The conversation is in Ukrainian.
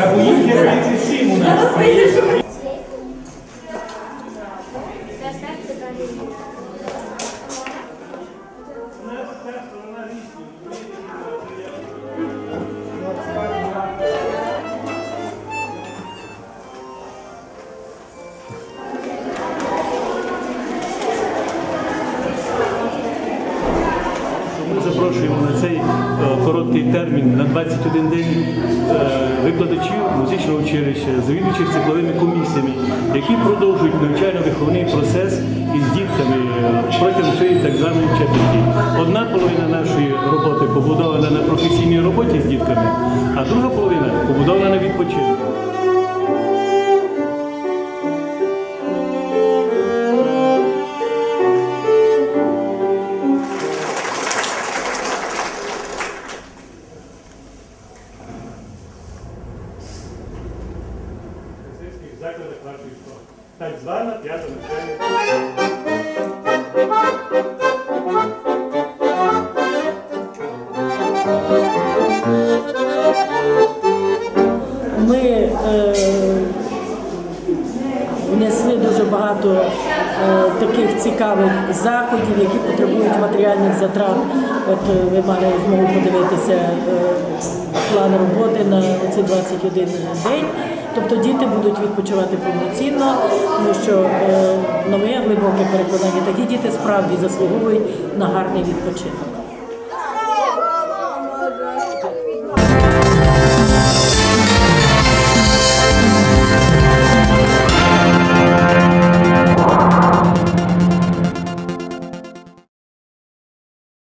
Кавуїнки 37 у нас. Ми запрошуємо на цей е, короткий термін на 21 день е, викладачів музичного училища, завідуючих цикловими комісіями, які продовжують навчально-виховний процес із дітками е, протягом цієї так званої четверті. Одна половина нашої роботи побудована на професійній роботі з дітками, а друга половина побудована на відпочинку. Закладах нашої школи. Так звана п'ята навчальна. Ми е, внесли багато е, таких цікавих заходів, які потребують матеріальних затрат. От е, ви мали змогу подивитися е, план роботи на ці 21 день. Тобто діти будуть відпочивати повноцінно, тому що е, на моє глибоке переконання такі діти справді заслуговують на гарний відпочинок.